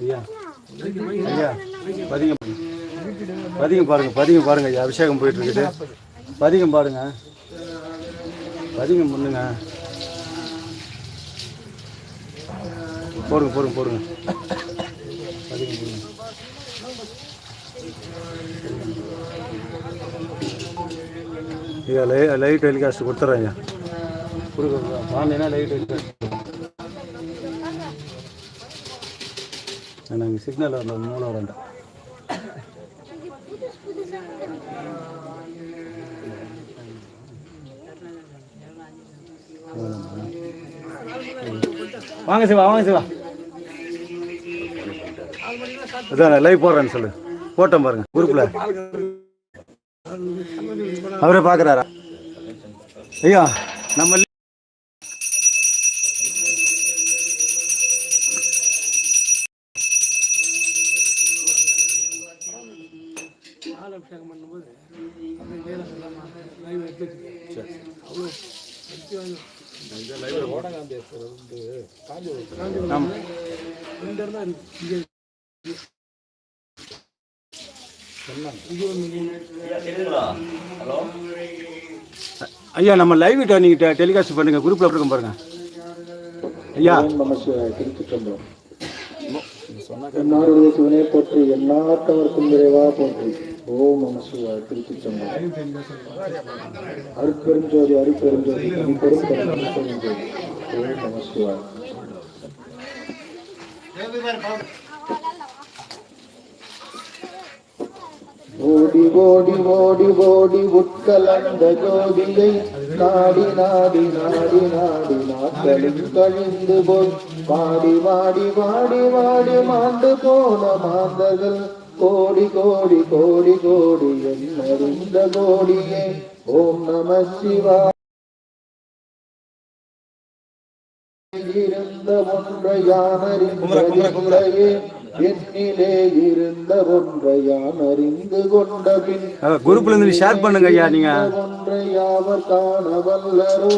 ஐயா ஐயா பதிங்க பதிகம் பாருங்க பதிகம் பாருங்க ஐயா அபிஷேகம் போயிட்டு இருக்குது பதிகம் பாருங்க. பதிகம் பண்ணுங்க போடுங்க போடுங்க போடுங்க பதிகம் போடுங்க ஐயா லை லைட் டெலிகாஸ்ட் கொடுத்துட்றேன் ஐயா கொடுக்குறதா லைட் டெலிகாஸ்ட் எனக்கு சிக்னல் வரல மூலம் வரண்டா வாங்க சிவா வாங்க சிவா அதான் லைவ் போடுறேன்னு சொல்லு போட்டோம் பாருங்க குரூப்பில் அவரே பார்க்குறாரா? ஐயா நம்ம அபிஷேகம் பண்ணும்போது அப்படியே வேலை சொல்லாமல் லைவ் எடுத்துச்சு அவ்வளோ இங்கே ஐயா நம்ம லைவ் நீங்கள் டெலிகாஸ்ட் பண்ணுங்க குரூப்பில் இருக்கும் பாருங்க. ஐயா. நம்ம என்னாருடைய சிவனே போற்றி எல்லாத்தவருக்கும் நிறைவா போற்றி ஓம் நம சிவாய் திருச்சிற்றம்பலம் அருட்பெருஞ்சோதி அருட்பெருஞ்சோதி பெரும் பெருஞ்சோதி ஓம் நம சிவாய் ஓடி ஓடி ஓடி ஓடி உட்கலந்த ஜோதியை நாடி நாடி நாடி நாடி நாட்களும் கழிந்து போய். வாடி வாடி வாடி வாடி மாண்டு போன மாந்தர்கள். கோடி கோடி கோடி கோடி என்னறிந்த கோடியே. ஓம் நம சிவா இருந்த ஒன்றை என்னிலே இருந்த ஒன்றை யான் அறிந்து கொண்ட பின் குரூப்ல இருந்து ஷேர் பண்ணுங்க ஐயா நீங்க. ஒன்றை யாவர் காண வல்லரோ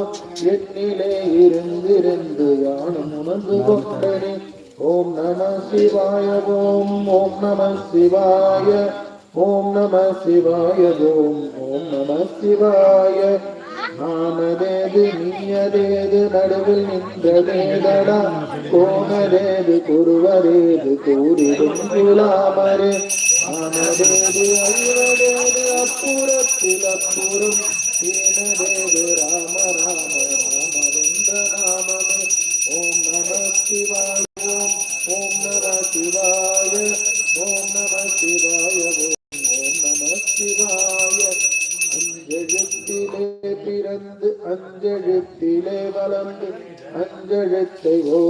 என்னிலே இருந்திருந்து யானும் உணர்ந்து கொண்டனே. ஓம் நம சிவாய ஓம் ஓம் நம சிவாய ஓம் நம சிவாய ஓம் ஓம் நம சிவாய. நாமதேது நீயதேது நடுவில் நின்றதேதடா கோமதேது குருவரேது கூறிடும் குலாமரே நாமதேது அறிவதேது அப்புறத்தில் அப்புறம். ஏனதேது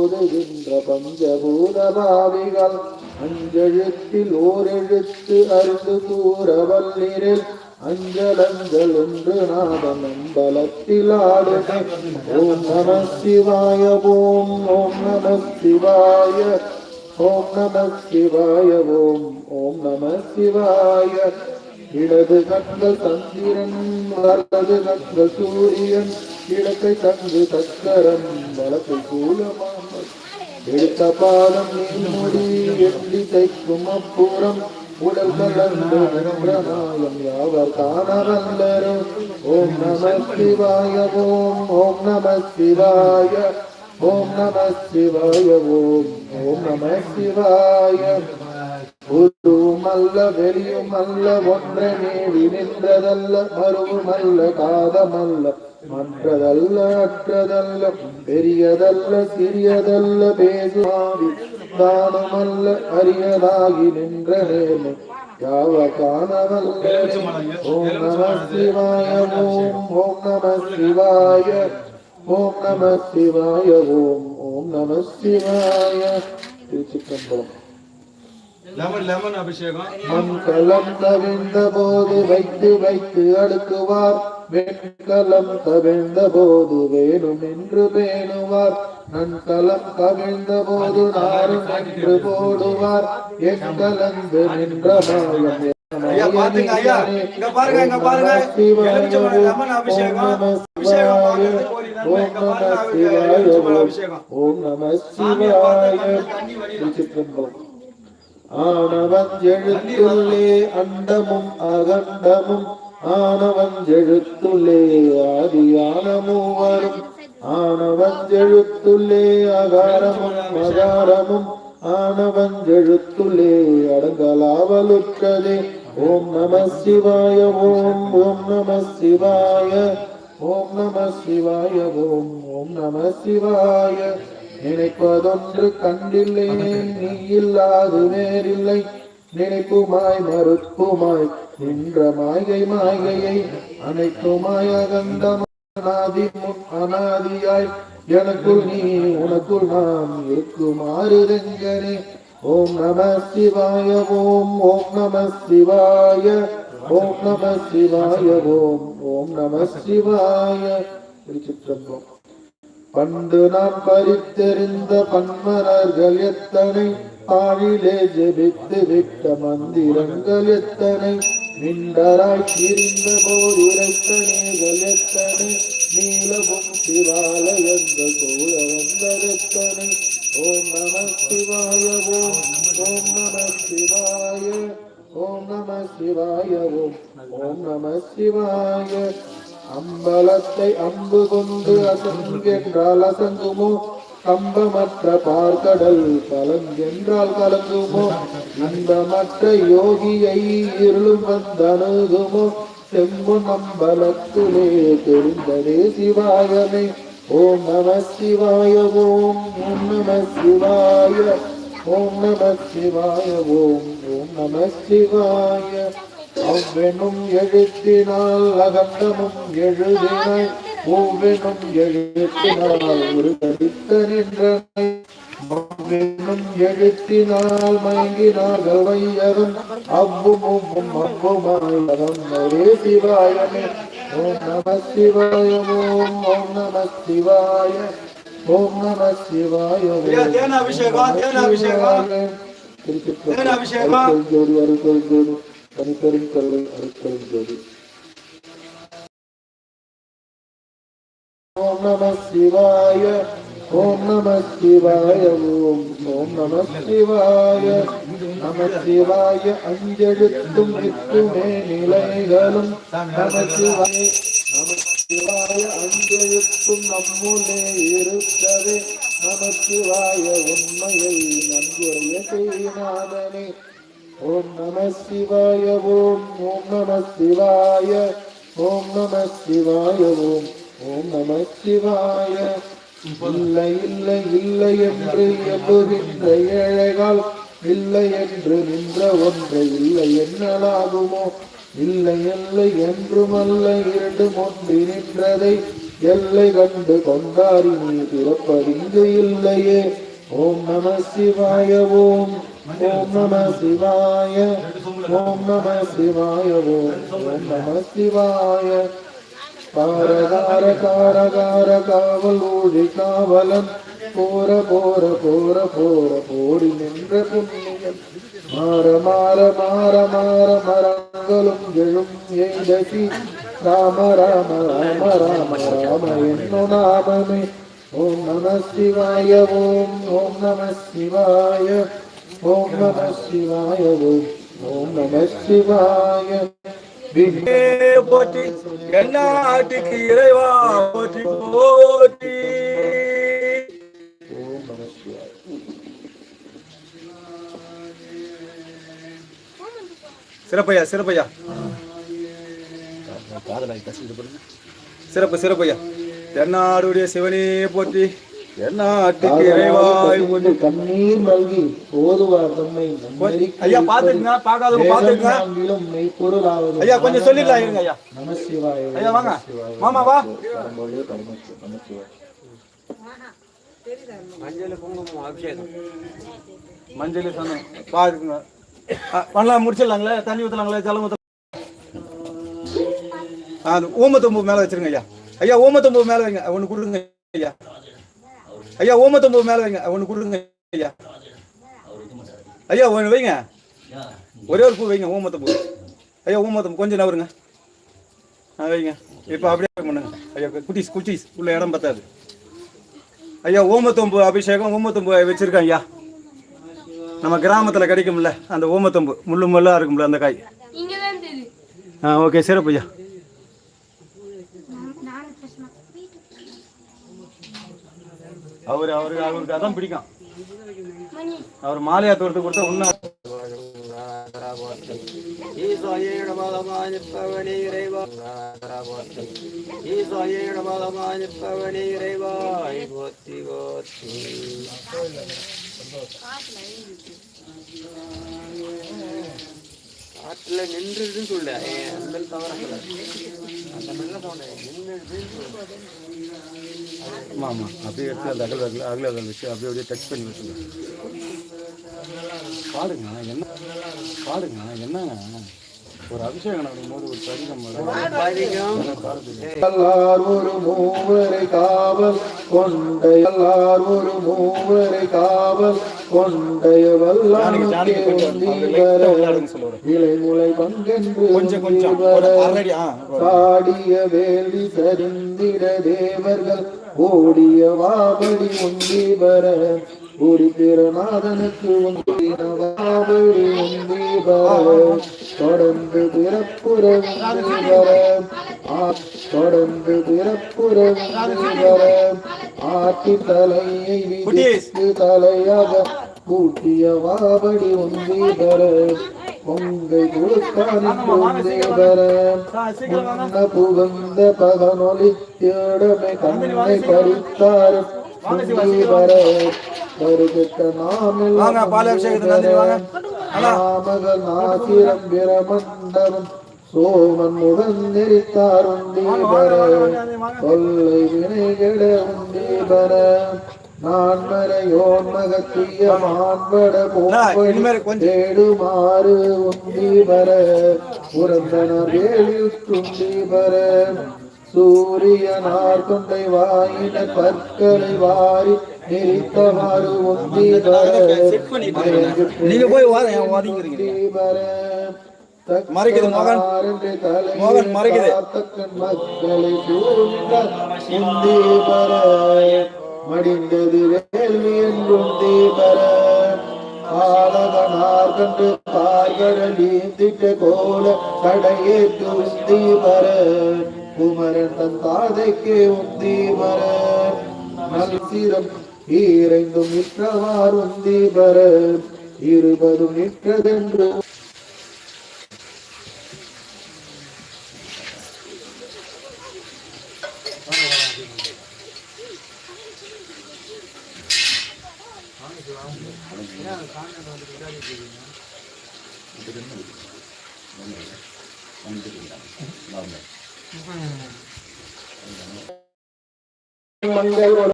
ஓதுகின்ற பஞ்சபூத பாவிகள் அஞ்செழுத்தில் ஓரெழுத்து அறிந்து கூற வல்லிரில் அஞ்சலங்கள் என்று நாதம் அம்பலத்தில் ஆடுமே ஓம் நம சிவாய ஓம் ஓம் நம சிவாய ஓம் நம சிவாய ஓம் ஓம் நம சிவாய. இடது கண்கள் சந்திரன் வலது கண்கள் சூரியன் இடத்தை தந்து சக்கரம் வலத்தை கூலமாக எடுத்த பாலம் நீர்மொழி எண்ணி தைக்கும் அப்புறம் உடல் கலந்து நின்றநாயம் யாவர் காணவல்லரோ ஓம் நம சிவாய ஓம் ஓம் நம சிவாய ஓம் நம சிவாய ஓம் ஓம் நம சிவாய. உருவுமல்ல வெளியுமல்ல ஒன்றை நீடி நின்றதல்ல மருவுமல்ல காதமல்ல மற்றதல்ல அற்றதல்ல பெரியதல்ல சிறியதல்ல பேசுமாவி தானுமல்ல அரியதாகி நின்ற நேர்மை. யாவ காணவல்ல ஓம் நம சிவாய ஓம் ஓம் நம சிவாய ஓம் நம சிவாய ஓம் ஓம் நம சிவாய. திருச்சிற்றம்பலம். மண்கலம் கவிழ்ந்த போது வைத்து வைத்து அடுக்குவார். வெண்கலம் கவிழ்ந்த போது வேணும் என்று பேணுவார். நன்கலம் கவிழ்ந்த போது நாரும் என்று போடுவார். என் கலந்து நின்ற மாயம் ஐயா பாத்துங்க ஐயா. இங்க பாருங்க இங்க பாருங்க. எலுமிச்சம்பழம் லெமன் அபிஷேகம். அபிஷேகம் பார்க்கறதுக்கு ஒரு நன்மை. இங்க பாருங்க எலுமிச்சம்பழம் அபிஷேகம் ஓம். நம சாமியை சிவாய பார்த்து தண்ணி வடியும் திருச்சிற்றம்பலம். ஆனவன் எழுத்துள்ளே அண்டமும் அகண்டமும் ஆனவஞ்செழுத்துள்ளே ஆதியான மூவரும். ஆனவஞ்செழுத்துள்ளே அகாரமும் அகாரமும். ஆனவஞ்செழுத்துள்ளே அடங்கலாவலுற்றதே. ஓம் நம சிவாய ஓம் ஓம் நம சிவாய. ஓம் நம சிவாய ஓம் ஓம் நம சிவாய. நினைப்பதொன்று கண்டில்லை நீ இல்லாது வேறில்லை. நினைப்புமாய் மறுப்புமாய் நின்ற மாயை மாயையை அனைத்துமாய் அகந்தம் அனாதியாய் எனக்குள் நீ உனக்குள் நாம் இருக்குமாறு ரெங்கனே ஓம் நம சிவாய ஓம் ஓம் நம சிவாய ஓம் நம சிவாய ஓம் ஓம் நம சிவாய. திருச்சிற்றம்பம் பண்டு நாம் பறித்தெறிந்த பன்மரர்கள் எத்தனை? பாழிலே ஜெபித்து விட்ட மந்திரங்கள் எத்தனை? மிண்டராய் திரிந்த போர் உரைத்தனைகள் எத்தனை நீலவும் சிவாலயங்கள் சூழ வந்ததெத்தனை ஓம் நம சிவாய ஓம் ஓம் நம சிவாய ஓம் நம சிவாய ஓம் ஓம் நம சிவாய. அம்பலத்தை அம்பு கொண்டு அசங்கென்றால் அசங்குமோ கம்பமற்ற பார்க்கடல் கலங்கென்றால் கலங்குமோ? இன்பமற்ற யோகியை இருளும் வந்தணுகுமோ? செம்பொன் நம்பலத்திலே தெரிந்ததே சிவாயமே. ஓம் நம சிவாய ஓம் ஓம் நம சிவாய ஓம் நம சிவாய ஓம் ஓம் நம சிவாய. அவ்வெனும் எழுத்தினால் அகண்டமும் எழுதினாய் ஒவ்வெனும் எழுத்தினால் ஒரு கடித்த நின்றனை அவ்வெனும் எழுத்தினால் மயங்கினார்கள் வையரும் அவ்வும் உவ்வும் அவ்வுமாயகம் ஒரே சிவாயமே ஓம் நம சிவாய ஓம் ஓம் நம சிவாய ஓம் நம சிவாய ஐயா, தேன் அபிஷேகம், தேன் அபிஷேகம். தேன் அபிஷேகம். ஜோடி அருள் ஜோடி நம சிவாய ஓம் நம சிவாய ஓம் ஓம் நம சிவாய. நம சிவாய அஞ்செழுத்தும் வித்துமே நிலைகளும் நம சிவாய நம சிவாய. அஞ்செழுத்தும் நம்முனே இருந்தது நம சிவாய. உண்மையை நன்குறைய செய்யாதனே ஓம் நம சிவாய ஓம் ஓம் நம சிவாய. ஓம் நம சிவாய ஓம் ஓம் நம சிவாய. இல்லை இல்லை இல்லை என்று எண்ணுகின்ற ஏழைகள் இல்லை என்று நின்ற ஒன்று இல்லை என்னலாகுமோ இல்லை இல்லை என்றுமல்ல இரண்டு ஒன்று நின்றதை எல்லை கண்டு கொண்டாரி நீ பிறப்பறிந்து இல்லையே. ஓம் நம சிவாய ஓம் ஓம் நம சிவாய ஓம் நம சிவாய ஓம் ஓம் நம சிவாய. காவல் ஊழி காவலன் போற போற போற போற போடி நின்ற புண்ணியன். மாற மாற மாற மாற மரங்களும் எழும் எய்தசி ராம ராம ராம ராம ராம என்னும் நாமமே. ஓம் நம சிவாய ஓம் ஓம் நம சிவாய. ஓம் நம சிவாய ஓம் ஓம் நம சிவாய. போற்றி என்னாட்டுக்கு இறைவா போற்றி போற்றி. சிறப்பையா சிறப்பையா? சிறப்பு சிறப்பையா? தென்னாடுடைய சிவனே போற்றி. கண்ணீர் மல்கி ஓதுவார் தம்மை ஐயா பாத்துக்குங்க மெய்ப்பொருளாவது ஐயா கொஞ்சம் சொல்லிடலாம் இருங்க ஐயா. வாங்க. மாமா வா. மஞ்சள் குங்குமம் அபிஷேகம். மஞ்சள் சந்தனம். பாருங்க. பண்ணலாம் முடிச்சிடலாங்களே? தண்ணி ஊற்றலாங்களே ஜலம் ஊற்றலாம் ஆ அது ஊமத்தம்பு மேலே வச்சிருங்க ஐயா. ஐயா ஊமத்தம்பு மேலே வைங்க. ஒன்று கொடுங்க ஐயா. ஐயா ஊமத்தம்பு மேலே வைங்க. ஒன்று கொடுங்க ஐயா. ஐயா ஒன்று வைங்க. ஒரே ஒரு பூ வைங்க ஊமத்தம்பு ஐயா ஊமத்தம் கொஞ்சம் நவருங்க. ஆ வைங்க. இப்போ அப்படியே பண்ணுங்க ஐயா குட்டீஸ் குட்டீஸ் உள்ள இடம் பத்தாது. ஐயா ஓமத்தொம்பு அபிஷேகம் ஓமத்தொம்பு வச்சுருக்கேன் ஐயா. நம்ம கிராமத்தில் கிடைக்கும்ல அந்த ஓமத்தொம்பு முள்ளு முள்ளாக இருக்கும்ல அந்த காய். ஆ ஓகே சிறப்பு ஐயா. அவர் அவருக்கு அவருக்கு அதான் பிடிக்கும். அவர் மாலையா தோர்த்து கொடுத்தா இன்னும் ஈசாயோட பாதமாய் காட்டுல நின்றுன்னு சொல்ல. அந்த தவற ஆமாம் ஆமாம் அப்படியே எடுத்து அந்த அகல் அகல் அகல் அகல் வச்சு அப்படியே அப்படியே டச் பண்ணி வச்சுருங்க பாடுங்க என்ன பாடுங்க என்னங்க ஒரு அபிஷேகம் நடக்கும்போது ஒரு சரிகம் எல்லார் ஒரு மூவரை காவல் கொண்ட எல்லார் ஒரு மூவரை காவல் கொஞ்சம் கொஞ்சம். பாடிய வேள்வி சரிந்திட தேவர்கள் ஓடிய வாபடி உந்தி வர. ஒரு திறநாதனுக்கு உந்தின வாபடி உந்தி வர. தொடர்ந்து பிறப்புற வர. தொடர்ந்து பிறப்புற உந்தி வர ஆட்டி தலையை விதித்து தலையாக கூட்டிய வாபடி உந்தி வர பொங்கை கொடுத்தான் உந்தி வர முன்ன புகுந்த பகனொலி தேடமை கண்ணை பறித்தார் வர வருகிட்ட நாசிரம் பிரமண்டலம் சோமன் உடன் நெறித்தார் வர கொல்லை வினைகட வர நான் மறையோன் மகத்திய மாண்பட கொஞ்சம். தேடுமாறு உந்தி வர புரந்தனர் வேலியுற்றுந்தி வர சூரியனார் கொண்டை வாயின கற்களை வாரி நெறித்தவாறு வர நீங்க போய் வாங்க மறைக்குது மகன். மோகன் மறைக்குது. மடிந்தது வேள்வி என்றும் தீபர ஆலவனார் கண்டு பார்கடலி திட்ட கோல கடையேற்று உந்தி குமரன் தன் தாதைக்கு உந்தீபர வர நல்சிரம் ஈரைந்தும் நிற்றவார் உந்தி இருபதும் நிற்றதென்று